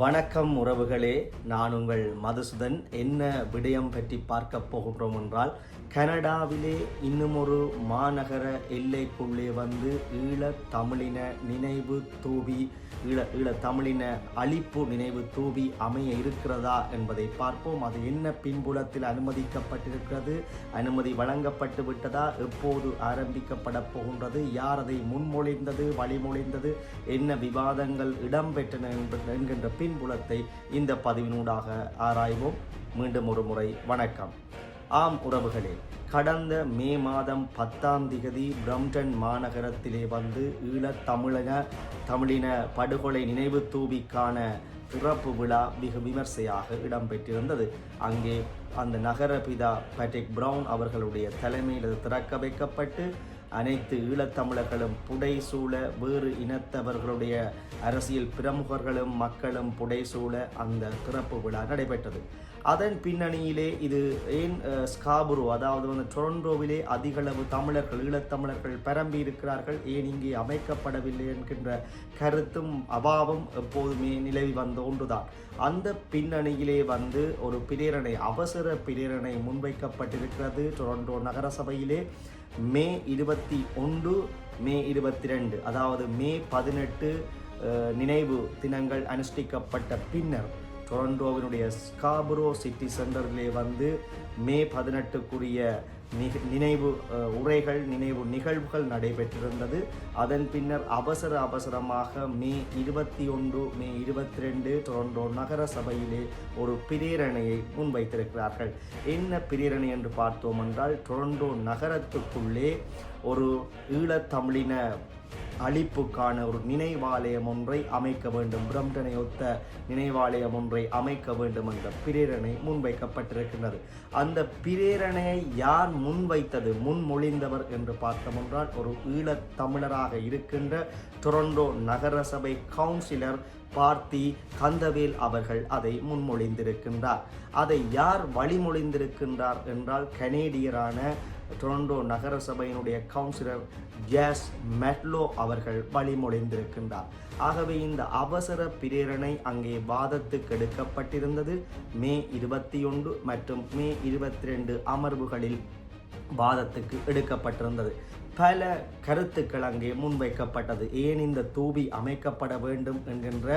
வணக்கம் உறவுகளே. நான் உங்கள் மதுசுதன். என்ன விடயம் பற்றி பார்க்க போகிறோம் என்றால் கனடாவிலே இன்னும் ஒரு மாநகர எல்லைக்குள்ளே வந்து ஈழ தமிழின நினைவு தூவி ஈழ ஈழ தமிழின அழிப்பு நினைவு தூவி அமைய இருக்கிறதா என்பதை பார்ப்போம். அது என்ன பின்புலத்தில் அனுமதிக்கப்பட்டிருக்கிறது? அனுமதி வழங்கப்பட்டு விட்டதா? எப்போது ஆரம்பிக்கப்பட போகின்றது? யார் அதை முன்மொழிந்தது வழிமொழிந்தது? என்ன விவாதங்கள் இடம்பெற்றன என்கின்ற என்கின்ற பின்புலத்தை இந்த பதிவினூடாக ஆராய்வோம். மீண்டும் ஒரு முறை வணக்கம். ஆம் உறவுகளே கடந்த மே மாதம் பத்தாம் திகதி பிரம்டன் மாநகரத்திலே வந்து ஈழத் தமிழக தமிழின படுகொலை நினைவு தூவிக்கான திறப்பு விழா மிக விமர்சையாக இடம்பெற்றிருந்தது. அங்கே அந்த நகரபிதா பேட்ரிக் பிரவுன் அவர்களுடைய தலைமையில் திறக்க வைக்கப்பட்டு அனைத்து ஈழத்தமிழர்களும் புடைசூழ வேறு இனத்தவர்களுடைய அரசியல் பிரமுகர்களும் மக்களும் புடைசூழ அந்த திறப்பு விழா நடைபெற்றது. அதன் பின்னணியிலே இது ஏன் ஸ்காபுரோ அதாவது வந்து டொரண்டோவிலே அதிகளவு தமிழர்கள் ஈழத்தமிழர்கள் பரம்பி இருக்கிறார்கள் ஏன் இங்கே அமைக்கப்படவில்லை என்கின்ற கருத்தும் அபாவம் எப்போதுமே நிலவி வந்த ஒன்றுதான். அந்த பின்னணியிலே வந்து ஒரு பிரேரணை அவசர பிரேரணை முன்வைக்கப்பட்டிருக்கிறது டொரண்டோ நகரசபையிலே. மே இருபத்தி ஒன்று மே இருபத்தி ரெண்டு அதாவது மே பதினெட்டு நினைவு தினங்கள் அனுஷ்டிக்கப்பட்ட பின்னர் டொரண்டோவினுடைய ஸ்காபுரோ சிட்டி சென்டரிலே வந்து மே பதினெட்டுக்குரிய நிக- நினைவு உரைகள் நினைவு நிகழ்வுகள் நடைபெற்றிருந்தது. அதன் பின்னர் அவசர அவசரமாக மே இருபத்தி ஒன்று மே இருபத்தி ரெண்டு டொரண்டோ நகர சபையிலே ஒரு பிரேரணையை முன்வைத்திருக்கிறார்கள். என்ன பிரேரணை என்று பார்த்தோம் என்றால் டொரண்டோ நகரத்துக்குள்ளே ஒரு ஈழத்தமிழின அழிப்புக்கான ஒரு நினைவாலயம் ஒன்றை அமைக்க வேண்டும். பிரம்டனை ஒத்த நினைவாலயம் ஒன்றை அமைக்க வேண்டும் என்ற பிரேரணை முன்வைக்கப்பட்டிருக்கின்றது. அந்த பிரேரணையை யார் முன்வைத்தது? முன்மொழிந்தவர் என்று பார்த்தோம் என்றால் ஒரு ஈழத் தமிழராக இருக்கின்ற டொரண்டோ நகரசபை கவுன்சிலர் பார்த்தி கந்தவேல் அவர்கள் அதை முன்மொழிந்திருக்கின்றார். அதை யார் வழிமொழிந்திருக்கின்றார் என்றால் கனேடியரான டொரண்டோ நகரசபையினுடைய கவுன்சிலர் ஜாஸ் மெட்லோ அவர்கள் வழிமொழிந்திருக்கின்றார். ஆகவே இந்த அவசர பிரேரணை அங்கே வாதத்துக்கு எடுக்கப்பட்டிருந்தது. மே இருபத்தி ஒன்று மற்றும் மே இருபத்தி ரெண்டு அமர்வுகளில் வாதத்துக்கு எடுக்கப்பட்டிருந்தது. பல கருத்துக்கள் அங்கே முன்வைக்கப்பட்டது. ஏன் இந்த தூவி அமைக்கப்பட வேண்டும் என்கின்ற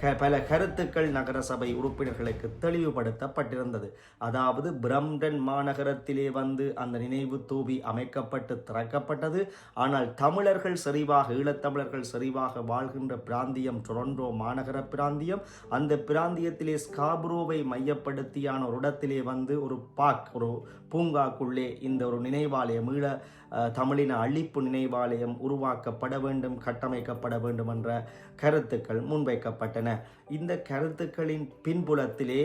க பல கருத்துக்கள் நகரசபை உறுப்பினர்களுக்கு தெளிவுபடுத்தப்பட்டிருந்தது. அதாவது பிரம்டன் மாநகரத்திலே வந்து அந்த நினைவு தூவி அமைக்கப்பட்டு திறக்கப்பட்டது. ஆனால் தமிழர்கள் செறிவாக ஈழத்தமிழர்கள் செறிவாக வாழ்கின்ற பிராந்தியம் டொரண்டோ மாநகர பிராந்தியம் அந்த பிராந்தியத்திலே ஸ்காப்ரோவை மையப்படுத்தியான ஒரு இடத்திலே வந்து ஒரு பார்க் ஒரு பூங்காக்குள்ளே இந்த ஒரு நினைவாலயம் ஈழ தமிழின அழிப்பு நினைவாலயம் உருவாக்கப்பட வேண்டும் கட்டமைக்கப்பட வேண்டும் என்ற கருத்துக்கள் முன்வைக்கப்பட்டன. இந்த கருத்துக்களின் பின்புலத்திலே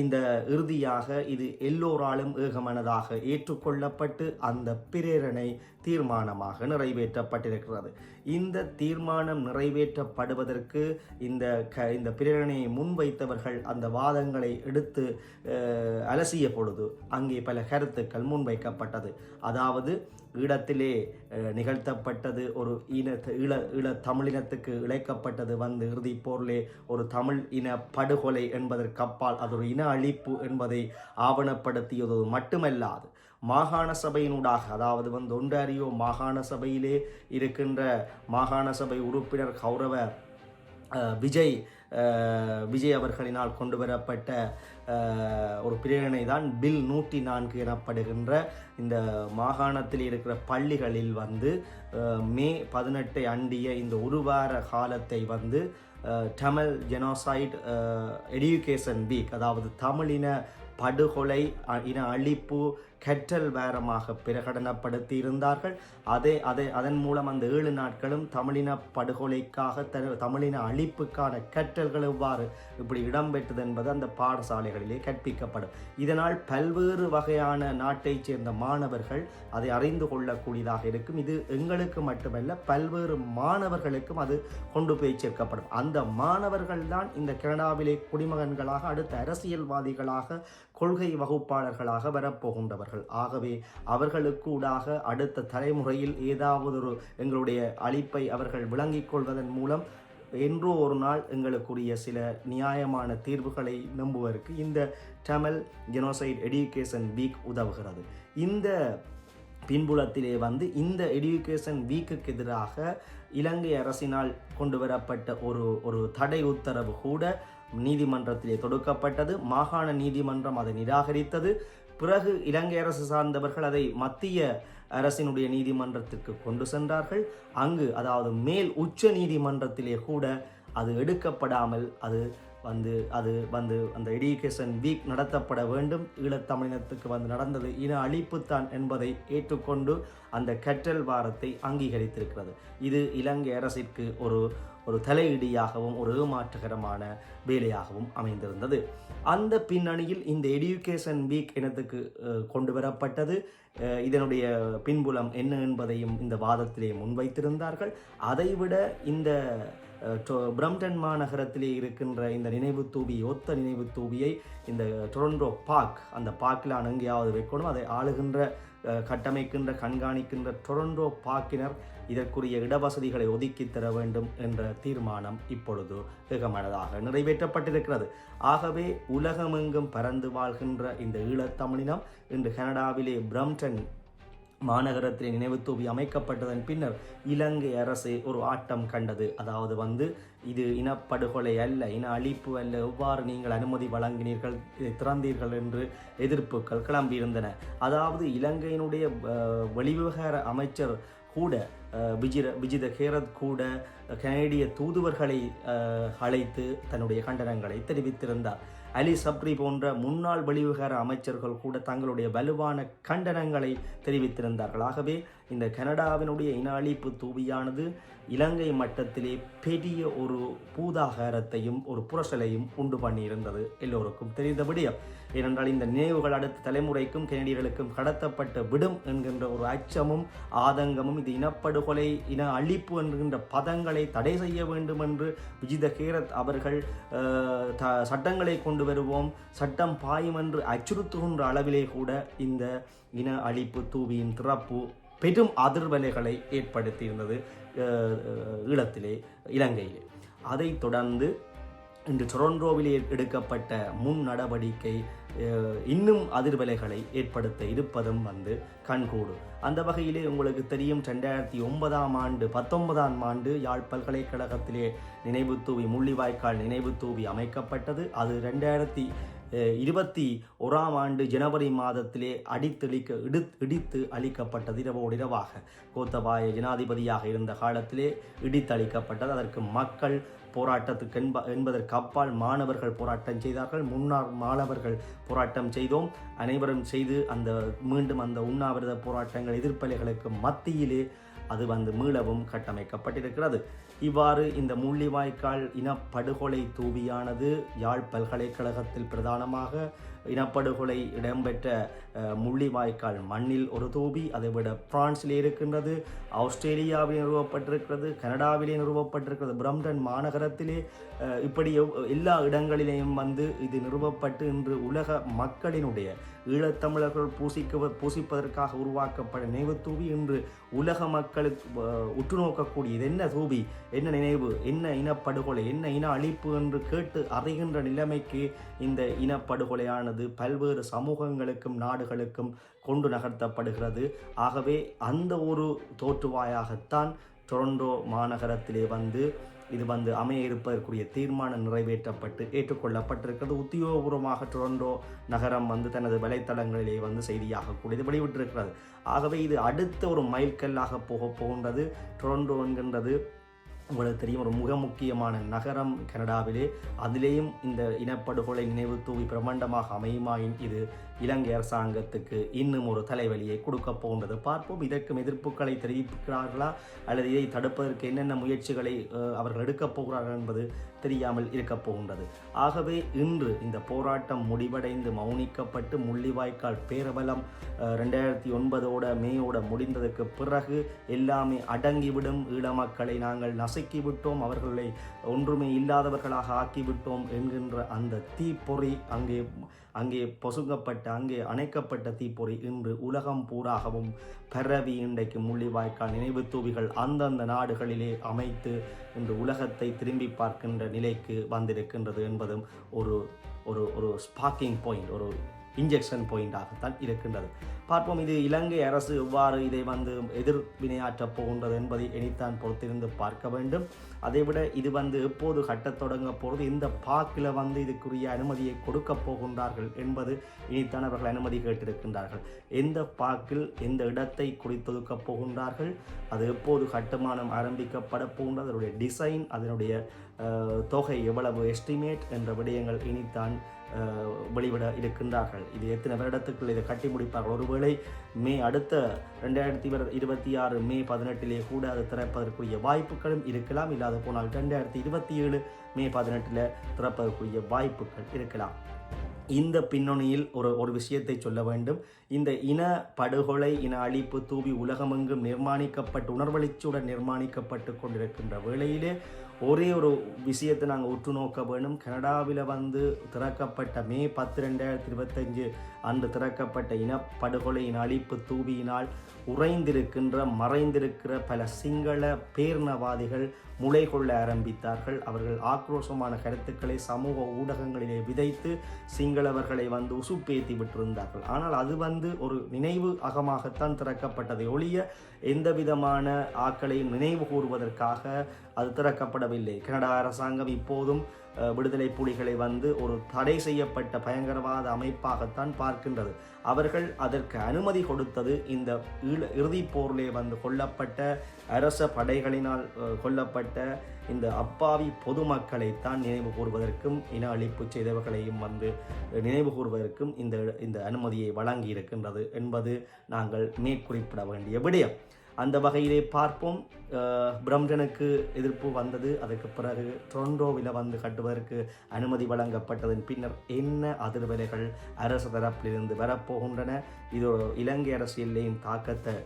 இந்த இறுதியாக இது எல்லோராலும் ஏகமனதாக ஏற்றுக்கொள்ளப்பட்டு அந்த பிரேரணை தீர்மானமாக நிறைவேற்றப்பட்டிருக்கிறது. இந்த தீர்மானம் நிறைவேற்றப்படுவதற்கு இந்த க இந்த பிரேரணையை முன்வைத்தவர்கள் அந்த வாதங்களை எடுத்து அலசிய பொழுது அங்கே பல கருத்துக்கள் முன்வைக்கப்பட்டது. அதாவது இடத்திலே நிகழ்த்தப்பட்டது. ஒரு இன ஈழ ஈழ தமிழினத்துக்கு இழைக்கப்பட்டது. வந்து இறுதி போரிலே ஒரு தமிழ் இன படுகொலை என்பதற்கப்பால் அது ஒரு இன அழிப்பு என்பதை ஆவணப்படுத்தியது மட்டுமல்லாது மாகாண சபையினூடாக அதாவது வந்து ஒன்றாரியோ மாகாண சபையிலே இருக்கின்ற மாகாண சபை உறுப்பினர் கௌரவ விஜய் விஜய் அவர்களினால் கொண்டு வரப்பட்ட ஒரு பிரேரணை தான் பில் நூற்றி நான்கு எனப்படுகின்ற இந்த மாகாணத்தில் இருக்கிற பள்ளிகளில் வந்து மே பதினெட்டை அண்டிய இந்த ஒரு வார காலத்தை வந்து அஹ், தமிழ் ஜெனோசைட் எடியூகேஷன் வீக் அதாவது தமிழின படுகொலை இன அழிப்பு கற்றல் வேரமாக பிரகடனப்படுத்தி இருந்தார்கள் அதே அதை அதன் மூலம் அந்த ஏழு நாட்களும் தமிழின படுகொலைக்காக த தமிழின அழிப்புக்கான கற்றல்கள் எவ்வாறு இப்படி இடம்பெற்றது என்பது அந்த பாடசாலைகளிலே கற்பிக்கப்படும். இதனால் பல்வேறு வகையான நாட்டைச் சேர்ந்த மாணவர்கள் அதை அறிந்து கொள்ளக்கூடியதாக இருக்கும். இது எங்களுக்கு மட்டுமல்ல பல்வேறு மாணவர்களுக்கும் அது கொண்டு போய் சேர்க்கப்படும். அந்த மாணவர்கள் தான் இந்த கனடாவிலே குடிமகன்களாக அடுத்த அரசியல்வாதிகளாக கொள்கை வகுப்பாளர்களாக வரப்போகின்றவர்கள். ஆகவே அவர்களுக்கூடாக அடுத்த தலைமுறையில் ஏதாவது ஒரு எங்களுடைய அழிப்பை அவர்கள் விளங்கிக் கொள்வதன் மூலம் என்றோ ஒரு நாள் எங்களுக்குரிய சில நியாயமான தீர்வுகளை நம்புவதற்கு இந்த தமிழ் ஜெனோசைட் எடியூகேஷன் வீக் உதவுகிறது. இந்த பின்புலத்திலே வந்து இந்த எடியூகேஷன் வீக்குக்கு எதிராக இலங்கை அரசினால் கொண்டு வரப்பட்ட ஒரு ஒரு தடை உத்தரவு கூட நீதிமன்றத்திலே தொடுக்கப்பட்டது. மாகாண நீதிமன்றம் அதை நிராகரித்தது. பிறகு இலங்கை அரசு சார்ந்தவர்கள் அதை மத்திய அரசினுடைய நீதிமன்றத்திற்கு கொண்டு சென்றார்கள். அங்கு அதாவது மேல் உச்ச நீதிமன்றத்திலே கூட அது எடுக்கப்படாமல் அது வந்து அது வந்து அந்த எடுகேஷன் வீக் நடத்தப்பட வேண்டும். ஈழத்தமிழினத்துக்கு வந்து நடந்தது. இன அழிப்புத்தான் என்பதை ஏற்றுக்கொண்டு அந்த கற்றல் வாரத்தை அங்கீகரித்திருக்கிறது. இது இலங்கை அரசிற்கு ஒரு ஒரு தலையிடியாகவும் ஒரு ஏமாற்றுகரமான வேலையாகவும் அமைந்திருந்தது. அந்த பின்னணியில் இந்த எடியூகேஷன் வீக் இனத்துக்கு கொண்டு வரப்பட்டது. இதனுடைய பின்புலம் என்ன என்பதையும் இந்த வாதத்திலே முன்வைத்திருந்தார்கள். அதைவிட இந்த பிரம்டன் மாநகரத்திலே இருக்கின்ற இந்த நினைவு தூவி ஒத்த நினைவு தூவியை இந்த டொரண்டோ பார்க் அந்த பார்க்கில் எங்கேயாவது வைக்கணும். அதை ஆளுகின்ற கட்டமைக்கின்ற கண்காணிக்கின்ற டொரண்டோ பார்க்கினர் இதற்குரிய இடவசதிகளை ஒதுக்கி தர வேண்டும் என்ற தீர்மானம் இப்பொழுது வெகுமனதாக நிறைவேற்றப்பட்டிருக்கிறது. ஆகவே உலகமெங்கும் பறந்து வாழ்கின்ற இந்த ஈழத்தமிழினம் இன்று கனடாவிலே பிரம்டன் மாநகரத்திலே நினைவு தூவி அமைக்கப்பட்டதன் பின்னர் இலங்கை அரசு ஒரு ஆட்டம் கண்டது. அதாவது வந்து இது இனப்படுகொலை அல்ல இன அழிப்பு அல்ல எவ்வாறு நீங்கள் அனுமதி வழங்கினீர்கள் இதை திறந்தீர்கள் என்று எதிர்ப்புகள் கிளம்பியிருந்தன. அதாவது இலங்கையினுடைய வெளிவிவகார அமைச்சர் கூட விஜிர விஜித கேரத் கூட கனேடிய தூதுவர்களை அஹ், அழைத்து தன்னுடைய கண்டனங்களை தெரிவித்திருந்தார். அலி சப்ரி போன்ற முன்னாள் வெளிவிகார அமைச்சர்கள் கூட தங்களுடைய வலுவான கண்டனங்களை தெரிவித்திருந்தார்கள். ஆகவே இந்த கனடாவினுடைய இன அழிப்பு தூவியானது இலங்கை மட்டத்திலே பெரிய ஒரு பூதாகாரத்தையும் ஒரு புரசலையும் உண்டு பண்ணியிருந்தது எல்லோருக்கும் தெரிந்த விடயம். ஏனென்றால் இந்த நினைவுகள் அடுத்த தலைமுறைக்கும் கனடியர்களுக்கும் கடத்தப்பட்டு விடும் என்கின்ற ஒரு அச்சமும் ஆதங்கமும் இது இனப்படுகொலை இன அழிப்பு என்கின்ற பதங்களை தடை செய்ய வேண்டும் என்று விஜித கேரத் அவர்கள் த- சட்டங்களை கொண்டு வருவோம் சட்டம் பாயும் என்று அச்சுறுத்துகின்ற அளவிலே கூட இந்த இன அழிப்பு தூவியின் திறப்பு பெரும் அதிர்வலைகளை ஏற்படுத்தியிருந்தது ஈழத்திலே இலங்கையிலே. அதைத் தொடர்ந்து இன்று டொரண்டோவில் எடுக்கப்பட்ட முன் நடவடிக்கை இன்னும் அதிர்வலைகளை ஏற்படுத்த இருப்பதும் வந்து கண்கூடு. அந்த வகையிலே உங்களுக்கு தெரியும் ரெண்டாயிரத்தி ஒன்பதாம் ஆண்டு பத்தொன்பதாம் ஆண்டு யாழ் பல்கலைக்கழகத்திலே நினைவு தூவி முள்ளிவாய்க்கால் நினைவு தூவி அமைக்கப்பட்டது. அது ரெண்டாயிரத்தி இருபத்தி ஓராம் ஆண்டு ஜனவரி மாதத்திலே அடித்தளிக்க இடு இடித்து அளிக்கப்பட்டது இரவோடு இரவாக கோத்தபாய ஜனாதிபதியாக இருந்த காலத்திலே இடித்தளிக்கப்பட்டது. அதற்கு மக்கள் போராட்டத்துக்கு என்ப என்பதற்கு அப்பால் மாணவர்கள் போராட்டம் செய்தார்கள். முன்னாள் மாணவர்கள் போராட்டம் செய்தோம். அனைவரும் செய்து அந்த மீண்டும் அந்த உண்ணாவிரத போராட்டங்கள் எதிர்ப்பலைகளுக்கு மத்தியிலே அது வந்து மீளவும் கட்டமைக்கப்பட்டிருக்கிறது. இவ்வாறு இந்த முள்ளிவாய்க்கால் இனப்படுகொலை தூவியானது யாழ் பல்கலைக்கழகத்தில் பிரதானமாக இனப்படுகொலை இடம்பெற்ற முள்ளிவாய்க்கால் மண்ணில் ஒரு தூபி அதைவிட பிரான்சிலே இருக்கின்றது ஆஸ்திரேலியாவிலே நிறுவப்பட்டிருக்கிறது கனடாவிலே நிறுவப்பட்டிருக்கிறது பிரம்டன் மாநகரத்திலே இப்படி எல்லா இடங்களிலேயும் வந்து இது நிறுவப்பட்டு இன்று உலக மக்களினுடைய ஈழத்தமிழர்கள் பூசிக்க பூசிப்பதற்காக உருவாக்கப்பட்ட நினைவு தூவி இன்று உலக மக்களுக்கு அஹ், உற்று நோக்கக்கூடியது என்ன தூபி? என்ன நினைவு? என்ன இனப்படுகொலை? என்ன இன அழிப்பு என்று கேட்டு அறிகின்ற நிலைமைக்கு இந்த இனப்படுகொலையானது பல்வேறு சமூகங்களுக்கும் நாடு நாடுகளுக்கும் கொண்டு நகர்த்தப்படுகிறது. ஆகவே அந்த ஒரு தோற்றுவாயாகத்தான் டொரண்டோ மாநகரத்திலே வந்து இது வந்து அமைய இருப்பதற்குரிய தீர்மானம் நிறைவேற்றப்பட்டு ஏற்றுக்கொள்ளப்பட்டிருக்கிறது. உத்தியோகபூர்வமாக டொரண்டோ நகரம் வந்து தனது வலைத்தளங்களிலே வந்து செய்தியாக கூடியது வெளியிட்டிருக்கிறது. ஆகவே இது அடுத்த ஒரு மைல்கல்லாக போக போகின்றது. டொரண்டோ என்கின்றது உங்களுக்கு தெரியும் ஒரு மிக முக்கியமான நகரம் கனடாவிலே. அதிலேயும் இந்த இனப்படுகொலை நினைவு தூவி பிரமாண்டமாக அமையுமாயின் இது இலங்கை அரசாங்கத்துக்கு இன்னும் ஒரு தலைவலியை கொடுக்க போன்றது. பார்ப்போம் இதற்கும் எதிர்ப்புகளை தெரிவிக்கிறார்களா? அல்லது இதை தடுப்பதற்கு என்னென்ன முயற்சிகளை அவர்கள் எடுக்கப் போகிறார்கள் என்பது தெரியாமல் இருக்கப் போகின்றது. ஆகவே இன்று இந்த போராட்டம் முடிவடைந்து மௌனிக்கப்பட்டு முள்ளிவாய்க்கால் பேரபலம் ரெண்டாயிரத்தி ஒன்பதோட மேயோட முடிந்ததுக்கு பிறகு எல்லாமே அடங்கிவிடும். ஈழ மக்களை நாங்கள் நசுக்கி விட்டோம் அவர்களை ஒன்றுமே இல்லாதவர்களாக ஆக்கிவிட்டோம் என்கின்ற அந்த தீப்பொறி அங்கே அங்கே பொசுங்கப்பட்ட அங்கே அணைக்கப்பட்ட தீப்பொறி இன்று உலகம் பூராகவும் பரவி இன்றைக்கு முள்ளிவாய்க்கால் நினைவு தூவிகள் அந்தந்த நாடுகளிலே அமைத்து இன்று உலகத்தை திரும்பி பார்க்கின்ற நிலைக்கு வந்திருக்கின்றது என்பதும் ஒரு ஒரு ஒரு ஸ்பார்க்கிங் பாயிண்ட் ஒரு இன்ஜெக்ஷன் பாயிண்டாகத்தான் இருக்கின்றது. பார்ப்போம் இது இலங்கை அரசு எவ்வாறு இதை வந்து எதிர்வினையாற்றப் போகின்றது என்பதை இனித்தான் பொறுத்திருந்து பார்க்க வேண்டும். அதைவிட இது வந்து எப்போது கட்டத் தொடங்க போகிறது இந்த பாக்கில் வந்து இதுக்குரிய அனுமதியை கொடுக்க போகின்றார்கள் என்பது இனித்தான் அவர்கள் அனுமதி கேட்டிருக்கின்றார்கள். எந்த பாக்கில் எந்த இடத்தை குறித்தொதுக்கப் போகின்றார்கள் அது எப்போது கட்டுமானம் ஆரம்பிக்கப்பட போகின்றது அதனுடைய டிசைன் அதனுடைய தொகை எவ்வளவு எஸ்டிமேட் என்ற விடயங்கள் இனித்தான் வெளிவிட இருக்கின்றார்கள். இது எத்தனை வருடத்துக்குள் இதை கட்டி முடிப்பார்கள்? ஒருவேளை மே அடுத்த ரெண்டாயிரத்தி இருபத்தி ஆறு மே பதினெட்டிலே கூட அது திறப்பதற்குரிய வாய்ப்புகளும் இருக்கலாம். இல்லாத போனால் ரெண்டாயிரத்தி இருபத்தி ஏழு மே பதினெட்டில் திறப்பதற்குரிய வாய்ப்புகள் இருக்கலாம். இந்த பின்னணியில் ஒரு ஒரு விஷயத்தை சொல்ல வேண்டும். இந்த இன படுகொலை இன அழிப்பு தூவி உலகமெங்கும் நிர்மாணிக்கப்பட்டு உணர்வெளிச்சுடன் நிர்மாணிக்கப்பட்டு கொண்டிருக்கின்ற வேளையிலே ஒரே ஒரு விஷயத்தை நாங்கள் உற்று நோக்க வேண்டும் கனடாவில் வந்து திறக்கப்பட்ட மே பத்து ரெண்டாயிரத்தி இருபத்தஞ்சு அன்று திறக்கப்பட்ட இனப்படுகொலையின் அழிப்பு தூவியினால் உறைந்திருக்கின்ற மறைந்திருக்கிற பல சிங்கள பேர்ணவாதிகள் முளை கொள்ள ஆரம்பித்தார்கள். அவர்கள் ஆக்ரோஷமான கருத்துக்களை சமூக ஊடகங்களிலே விதைத்து சிங்களவர்களை வந்து உசுப்பேத்தி விட்டிருந்தார்கள். ஆனால் அது வந்து ஒரு நினைவு அகமாகத்தான் திறக்கப்பட்டதை ஒழிய எந்த விதமான ஆக்களையும் நினைவு கூறுவதற்காக அது திறக்கப்படவில்லை. கனடா அரசாங்கம் இப்போதும் விடுதலை புலிகளை வந்து ஒரு தடை செய்யப்பட்ட பயங்கரவாத அமைப்பாகத்தான் பார்க்கின்றது. அவர்கள் அதற்கு அனுமதி கொடுத்தது இந்த ஈழ- இறுதிப் போரிலே வந்து கொல்லப்பட்ட அரச படைகளினால் கொல்லப்பட்ட இந்த அப்பாவி பொதுமக்களைத்தான் நினைவு கூறுவதற்கும் இன அழிப்பு செய்தவர்களையும் வந்து நினைவு கூறுவதற்கும் இந்த இந்த அனுமதியை வழங்கி இருக்கின்றது என்பது நாங்கள் மேற்குறிப்பிட வேண்டிய விடயம். அந்த வகையிலே பார்ப்போம். பிரம்டனுக்கு எதிர்ப்பு வந்தது. அதுக்கு பிறகு டொரண்டோவில் வந்து கட்டுவதற்கு அனுமதி வழங்கப்பட்டதன் பின்னர் என்ன அதிர்வலைகள் அரசு தரப்பிலிருந்து வரப்போகின்றன? இது இலங்கை அரசியலையும் தாக்கத்தை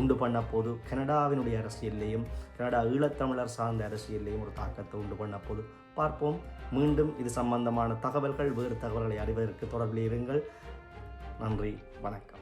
உண்டு பண்ண போது கனடாவினுடைய அரசியல்லையும் கனடா ஈழத்தமிழர் சார்ந்த அரசியல்லையும் ஒரு தாக்கத்தை உண்டு பண்ண போது பார்ப்போம். மீண்டும் இது சம்பந்தமான தகவல்கள் வேறு தகவல்களை அறிவதற்கு தொடர்பில் இருங்கள். நன்றி வணக்கம்.